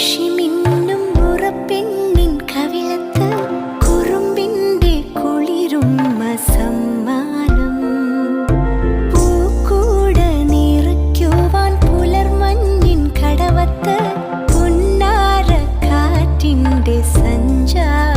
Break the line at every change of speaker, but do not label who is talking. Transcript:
കുശിമിന്നും മുറപ്പെണ്ണിൻ കവിളത്ത് കുറുമ്പിന്റെ കുളിരും അസമ്മാനം. പൂക്കൂട നിറയ്ക്കുവാൻ പുലർമഞ്ഞിൻ കടവത്ത് പൊന്നാര കാറ്റിന്റെ സഞ്ചാരം.